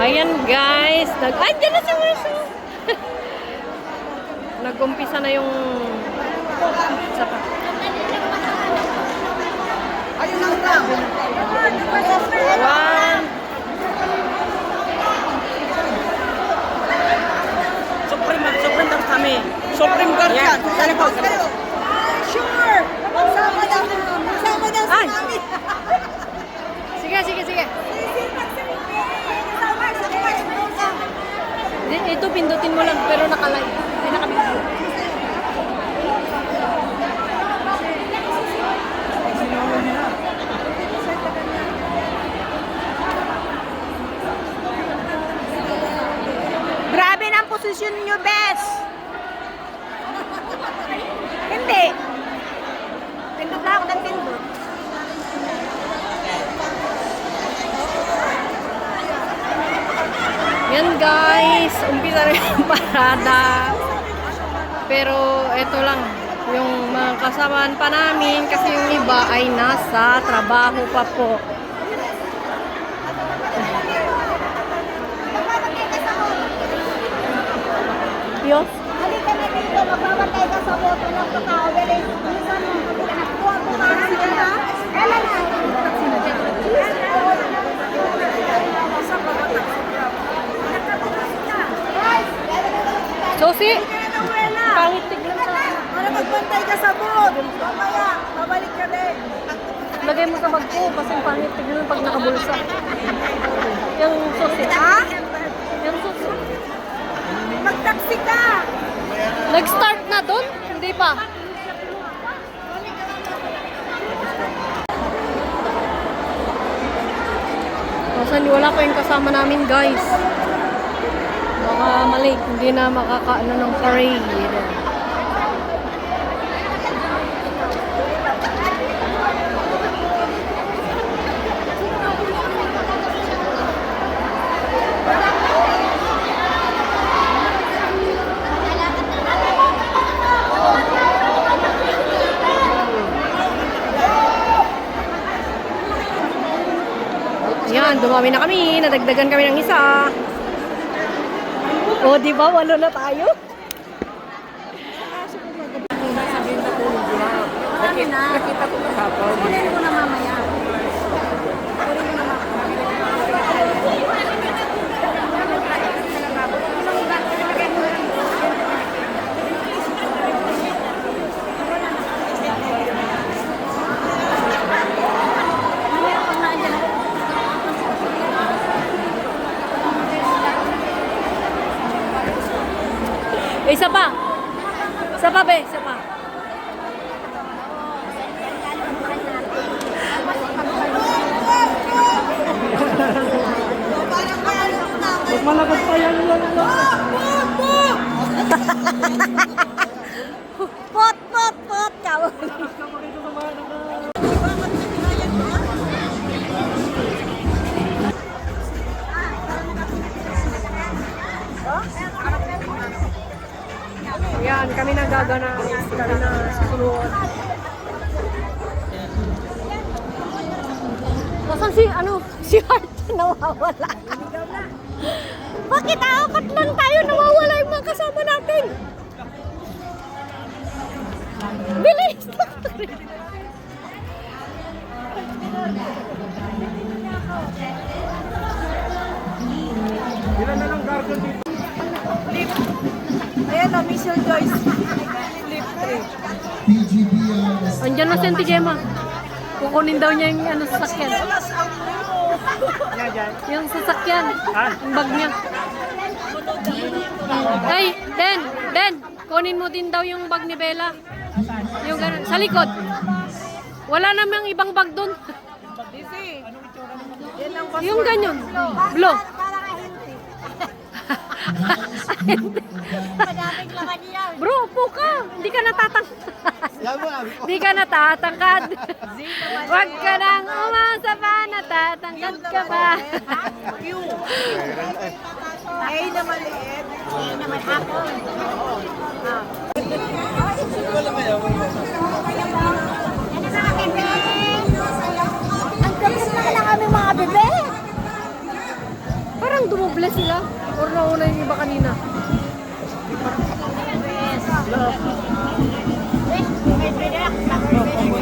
Ayan guys, nag Ay, dyan na si Marso. Nag-umpisa na yung pa. Ayun lang lang. One. Supreme, supreme lang kami. Supreme guard yan. Sana po. Sure. Sama daw. Sama daw sa amin. Sige, sige, sige. Di- Ito pindutin mo lang pero nakalive. Hindi nakabidyo. Grabe na ang posisyon niyo, Bes. Hindi. Pindot lang ako ng pindot. Yan guys, na yung parada. Pero ito lang, yung mga kasamaan pa namin kasi yung iba ay nasa trabaho pa po. Diyos? Halika na dito, magpamatay ka sa boto ng kakao. Kuha ko ka na. Kailan na? Guys, Josie? Pangit tignan sa... Para magbantay ka sa boat. Mamaya, babalik ka din. Lagay mo sa bag ko kasi pangit tignan pag nakabulsa. Yung susi. Ha? Yung susi. Magtaksi ka. Nag-start na doon? Hindi pa. Kasan wala pa yung kasama namin guys. Baka mali, hindi na makakaano ng parade. Yan, dumami na kami. Nadagdagan kami ng isa. O, di ba? Walo na tayo. Nakita ko na hapon. kunin mo na mamaya. Eh, Isa pa. Isa pa, be. Isa pa. Mas malakad pa yan lang. Pot, pot, pot, kau. Yan, kami na gagana. Kami na susunod. Nasaan si, ano, si Hart nawawala? Bakit apat lang tayo nawawala yung mga kasama natin? Bilis! Ayan na, Mission Joyce. Flip 3. Andiyan na si Auntie Gemma. Kukunin daw niya yung ano, sasakyan. Yung sasakyan. Yung bag niya. Ay, Den, Den, kunin mo din daw yung bag ni Bella. Yung ganun, sa likod. Wala namang ibang bag doon. Yung ganyan. Blow. Bro, upo ka. Hindi ka natatang... Hindi ka natatangkad. Huwag ka nang umasa pa, natatangkad ka ba? Ay na maliit. Ay na malapon. Wala kaya, wala Ang kapit na lang kami mga bebe. Parang dumoble sila. Or nauna yung iba kanina? Yes. Yes. Yes. Yes. Yes. Yes.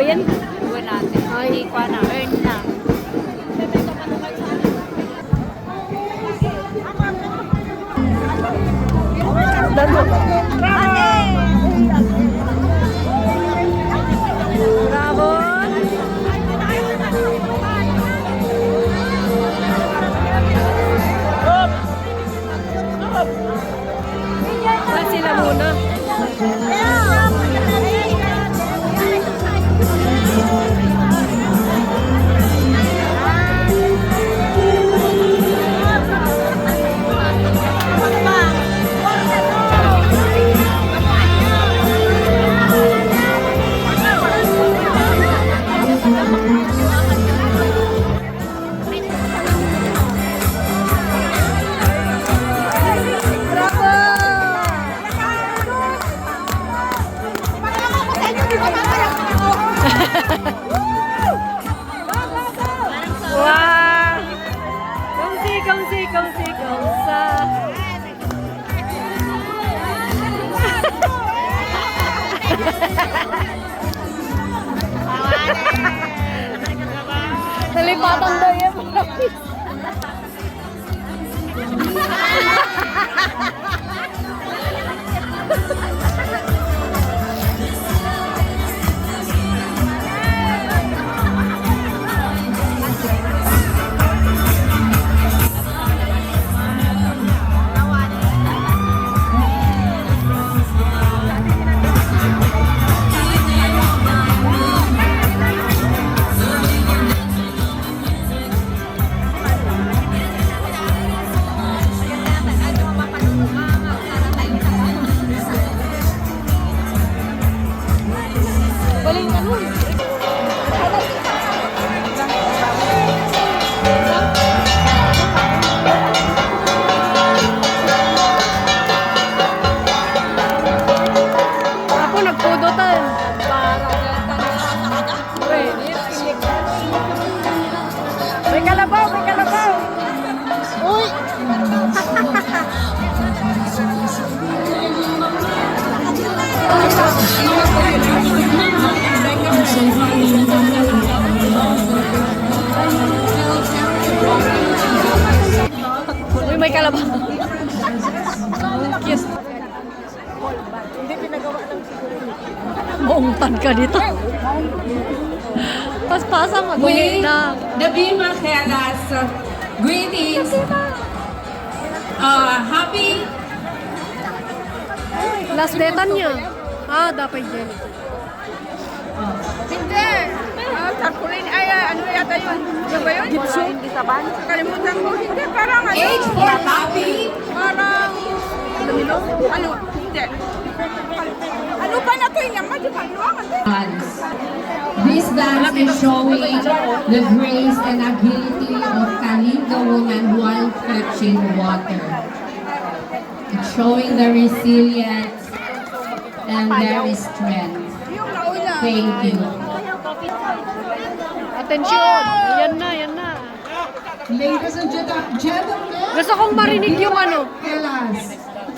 daw yan? Buwan natin. Hindi ko na. Earn na. Dan wow! Kamsi, kamsi, kamsi, kamsa. Nalipatan daw yan. Hahaha. Nabima Kelas. Greetings. Uh, happy Last data niya. Ah, dapat yan. Hindi. Ah, Takulin. Ay, ah, ano yata yun? Yung ba yun? Gipso? Kalimutan ko. Hindi, parang ano. Age for happy? Parang... Ano? Hindi. Ano ba na ito yung naman? Di ba? Ano This dance is showing the grace and agility of Kalinga woman while fetching water. It's showing the resilience and their strength. Yung. Thank you. Atensyon! Yan na, yan na. Ladies and gen- gentlemen, Gusto kong marinig yung ano.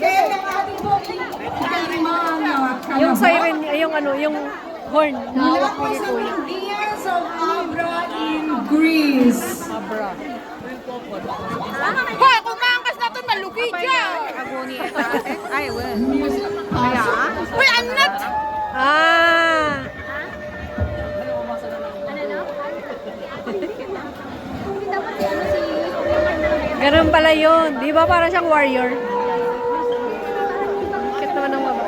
Kaya ng ating pong yung siren, yung ano, yung horn Mula po sa. Indians of Abra in Greece. Abra. Hoy, kumangkas na to. Malugi dyan. Ay, well. Music pasok. Uy, anat! Ah! Ganun pala yun. Di ba para siyang warrior? Bakit naman ang baba?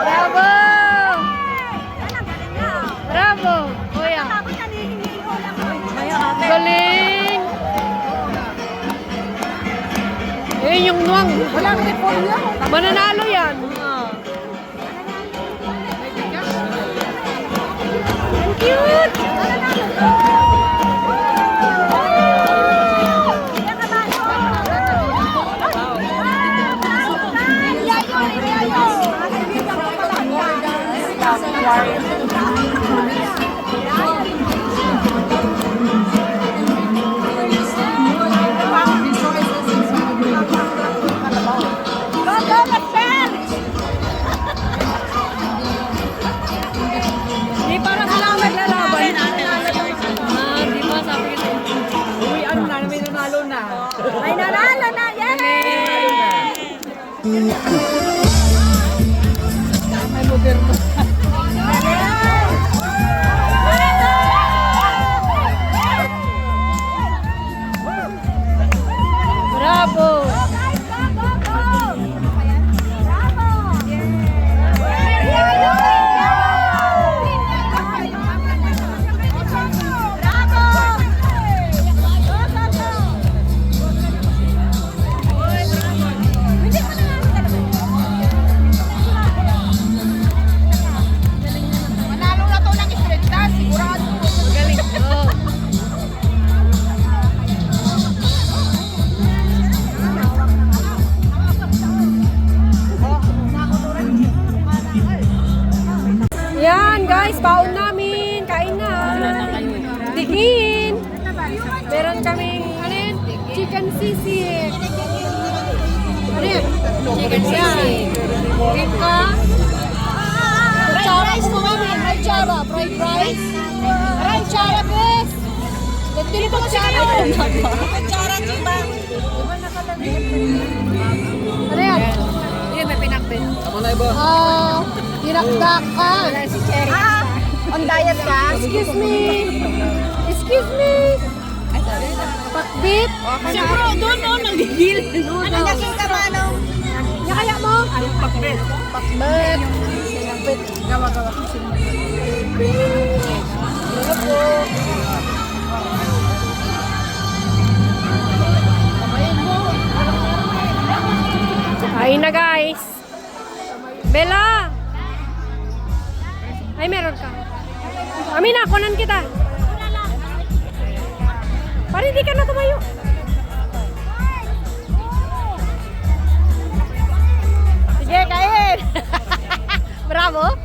Bravo! Bravo! Kuya. Galing! Eh, yung nuwang. Walang repolyo. Mananalo yan. Ang cute! Guys, baon namin. Kain na. Tigin. Meron kaming, ano yun? Chicken sisig. Ano yun? Chicken sisig. Ika. Fried rice po kami. Fried chara. Fried rice. Fried chara, bes. Dito po chara. Chara, diba? Ano yan? Yan, may pinakbit. Ah, dinakdakan. Ah, on diet ka? Excuse me. Excuse me. Pakbit. Siguro, doon, doon, nanggigil. Ano naging ka ba nung? Nakaya mo? Pakbet. Pakbit. Gawa, gawa. Kain na guys. Bella. Ay, meron ka. Amina, kunan kita. Para hindi ka na tumayo. Sige, kain. Bravo.